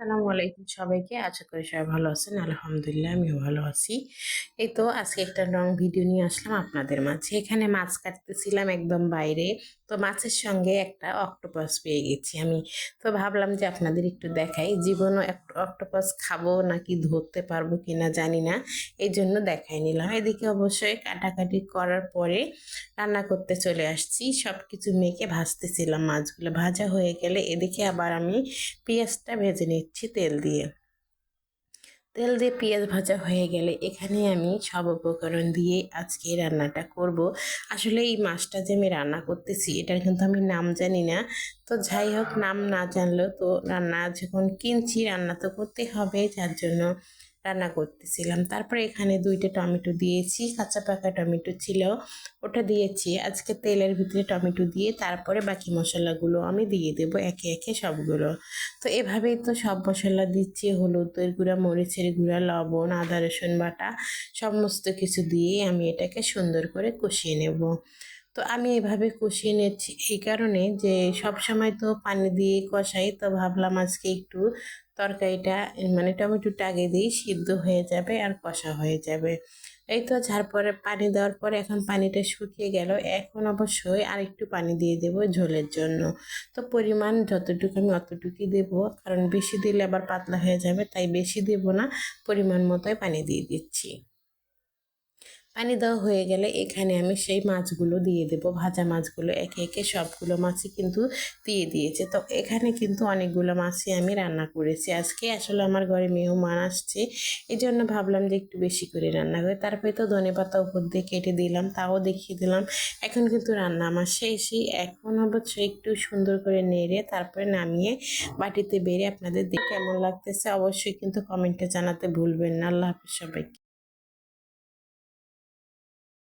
আসসালামু আলাইকুম সবাইকে। আশা করি সবাই ভালো আছেন। আলহামদুলিল্লাহ, আমিও ভালো আছি। এই তো আজকে একটা রং ভিডিও নিয়ে আসলাম আপনাদের মাঝে। এখানে মাছ কাটতেছিলাম একদম বাইরে। তো মাছের সঙ্গে একটা অক্টোপাস পেয়ে গেছি আমি। তো ভাবলাম যে আপনাদের একটু দেখাই। জীবনও অক্টোপাস খাব নাকি ধরতে পারব কিনা জানি না, এই জন্য দেখাই নিলাম। এদিকে অবশ্যই কাটাকাটি করার পরে রান্না করতে চলে আসছি। সব কিছু মেখে ভাজতেছিলাম মাছগুলো। ভাজা হয়ে গেলে এদিকে আবার আমি পেঁয়াজটা ভেজে নিচ্ছি তেল দিয়ে। তেল দিয়ে পেঁয়াজ ভাজা হয়ে গেলে এখানে আমি সব উপকরণ দিয়ে আজকে রান্নাটা করব। আসলে এই মাছটা যে আমি রান্না করতেছি, এটার কিন্তু আমি নাম জানি না। তো যাই হোক, নাম না জানলেও তো রান্না যখন কিনছি, রান্না তো করতে হবে, যার জন্য রান্না করতেছিলাম। তারপরে এখানে দুইটা টমেটো দিয়েছি, কাঁচা পাকা টমেটো ছিল, ওটা দিয়েছি। আজকে তেলের ভিতরে টমেটো দিয়ে তারপরে বাকি মশলাগুলো আমি দিয়ে দেব একে একে সবগুলো। তো এভাবেই তো সব মশলা দিচ্ছি, হলুদের গুঁড়া, মরিচের গুঁড়া, লবণ, আদা, রসুন বাটা, সমস্ত কিছু দিয়ে আমি এটাকে সুন্দর করে কষিয়ে নেব। তো আমি এভাবে কষিয়ে নিচ্ছি। এই কারণে যে সব সময় তো পানি দিয়ে কষাই, তো ভাবলাম আজকে একটু তরকারিটা মানে টমেটোটা আগে দিই সিদ্ধ হয়ে যাবে আর কষা হয়ে যাবে। এই তো পরে পানি দেওয়ার পরে এখন পানিটা শুকিয়ে গেল। এখন অবশ্যই আর একটু পানি দিয়ে দেব ঝোলের জন্য। তো পরিমাণ যতটুকু আমি অতটুকুই দেব, কারণ বেশি দিলে আবার পাতলা হয়ে যাবে, তাই বেশি দেব না, পরিমাণ মতোই পানি দিয়ে দিচ্ছি। পানি দেওয়া হয়ে গেলে এখানে আমি সেই মাছগুলো দিয়ে দেব, ভাজা মাছগুলো একে একে সবগুলো মাছই কিন্তু দিয়ে দিয়েছে। তো এখানে কিন্তু অনেকগুলো মাছই আমি রান্না করেছি। আজকে আসলে আমার ঘরে মেহমান আসছে এই জন্য ভাবলাম যে একটু বেশি করে রান্না করে। তারপরে তো ধনে পাতা উপর দিয়ে কেটে দিলাম, তাও দেখিয়ে দিলাম। এখন কিন্তু রান্না আমার শেষই। এখন অবশ্য একটু সুন্দর করে নেড়ে তারপরে নামিয়ে বাটিতে বেড়ে আপনাদের দেখে কেমন লাগতেছে অবশ্যই কিন্তু কমেন্টে জানাতে ভুলবেন না। আল্লাহ হাফিজ সবাইকে।